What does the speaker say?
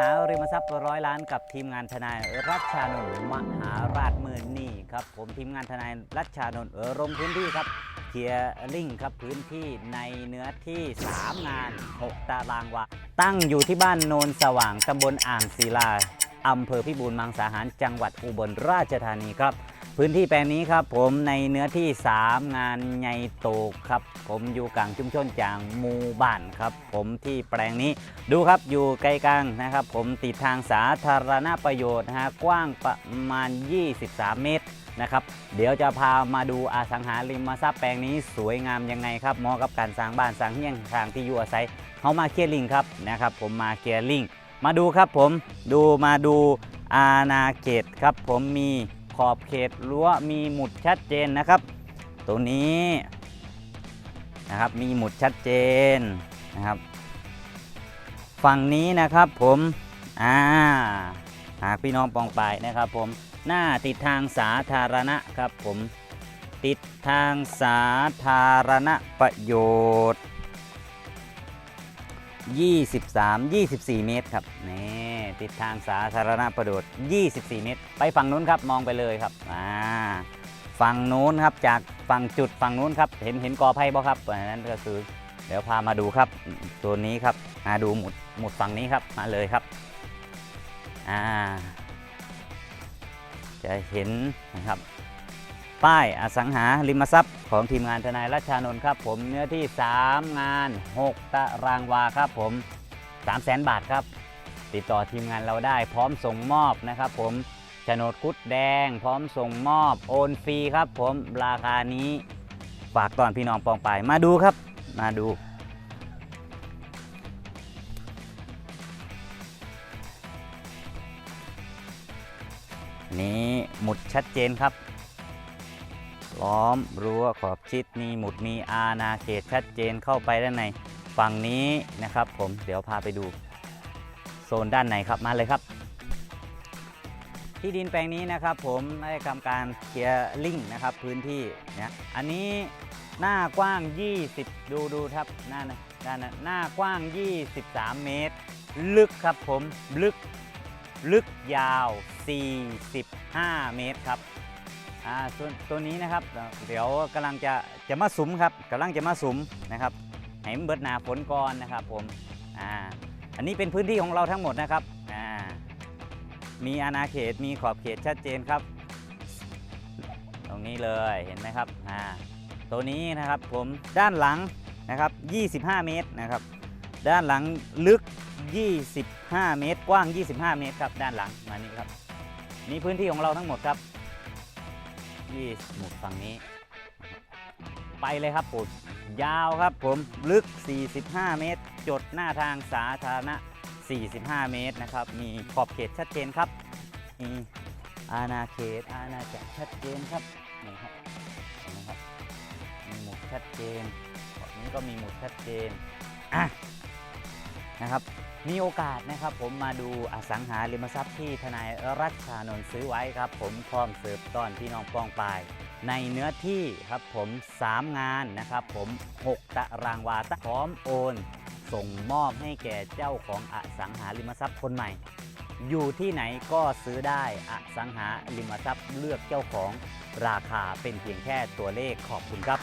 หาริมทรัพย์ร้อยล้านกับทีมงานทนายรัชชานนท์มหาราชมื่นนี่ครับ ผมทีมงานทนายรัชชานนท์เออลงพื้นที่ครับเคลียร์ลิงครับพื้นที่ในเนื้อที่ 3 งาน 6 ตารางวา ตั้งอยู่ที่บ้านโนนสว่างตำบลอ่างศิลาอำเภอพิบูลมังสาหารจังหวัดอุบลราชธานีครับ พื้นที่แปลงนี้ครับผมในเนื้อที่ 3 งานใหญ่โตครับ ผมอยู่กลางชุมชนจางหมู่บ้านครับ ผมที่แปลงนี้ดูครับอยู่ไกลกลางนะครับ ผมติดทางสาธารณประโยชน์นะฮะกว้างประมาณ 23 เมตรนะครับ เดี๋ยวจะพามาดูอสังหาริมทรัพย์แปลงนี้สวยงามยังไงครับเหมาะกับการสร้างบ้านสร้างเฮียงทางที่อยู่อาศัยเขามาเคลียร์ลิงครับนะครับผมมาเคลียร์ลิงมาดูครับผมดูมาดูอาณาเขตครับผมมี ขอบเขตรั้วมีหมุดชัดเจนนะครับตรงนี้นะครับมีหมุดชัดเจนนะครับ ฝั่งนี้นะครับผมอ่าหากพี่น้องปองไปนะครับผมหน้าติดทางสาธารณะครับผมติดทางสาธารณประโยชน์ 23 24 เมตรครับนี่ ติดทางสาธารณประโยชน์ 24 เมตร ไปฝั่งนู้นครับมองไปเลยครับอ่าฝั่งนู้นครับจากฝั่งจุดฝั่งนู้นครับเห็นเห็นกอไผ่บ่ครับอันนั้นก็คือ เดี๋ยวพามาดูครับตัวนี้ครับมาดูหมุดหมุดฝั่งนี้ครับมาเลยครับอ่าจะเห็นนะครับป้ายอสังหาริมทรัพย์ของทีมงานทนายรัชชานนท์ครับ ผมเนื้อที่ 3 งาน 6 ตารางวาครับผม 3 0 0แสนบาทครับ ติดต่อทีมงานเราได้พร้อมส่งมอบนะครับผมโฉนดคุดแดง พร้อมส่งมอบโอนฟรีครับ ผมราคานี้ฝากตอนพี่น้องปองไปมาดูครับ มาดู นี่หมุดชัดเจนครับล้อมรั้วขอบชิดมีหมุดมีอาณาเขตชัดเจนเข้าไปด้านในฝั่งนี้นะครับ ผมเดี๋ยวพาไปดู โซนด้านในครับมาเลยครับ ที่ดินแปลงนี้นะครับ ผมได้ทำการเคลียร์ลิงนะครับพื้นที่เนะอันนี้หน้ากว้าง 20 ดูดูครับหน้านะด้านนั้นหน้ากว้าง 23 เมตร ลึกครับผมลึกลึกยาว 45 เมตรครับอ่าส่วนตัวนี้นะครับเอ่อเดี๋ยวกำลังจะจะมาสุมครับกำลังจะมาสุมนะครับให้มันเบิดหนาฝนก่อนนะครับผมอ่า อันนี้เป็นพื้นที่ของเราทั้งหมดนะครับมีอาณาเขตมีขอบเขตชัดเจนครับ ตรงนี้เลยเห็นไหมครับอ่าตัวนี้นะครับผมด้านหลังนะครับ 25 เมตรนะครับ ด้านหลังลึก 25 เมตร กว้าง 25 เมตรครับ ด้านหลังมานี่ครับ นี่พื้นที่ของเราทั้งหมดครับที่หมุดฝั่งนี้ ไปเลยครับผม ยาวครับผมลึก 45 เมตร จดหน้าทางสาธารณะ 45 เมตรนะครับ มีขอบเขตชัดเจนครับ มีอาณาเขตอาณาจักรชัดเจนครับนี่ครับเห็นไหมครับ มีหมุดชัดเจนขอบนี้ก็มีหมุดชัดเจนอะนะครับมีโอกาสนะครับผมมาดูอสังหาริมทรัพย์ที่ทนายรัชชานนท์ซื้อไว้ครับ ผมพร้อมเสิร์ฟต้อนพี่น้องปองปลาย ในเนื้อที่ครับผม 3 งานนะครับผม 6 ตารางวาพร้อมโอน ส่งมอบให้แก่เจ้าของอสังหาริมทรัพย์คนใหม่ อยู่ที่ไหนก็ซื้อได้อสังหาริมทรัพย์เลือกเจ้าของราคาเป็นเพียงแค่ตัวเลขขอบคุณครับ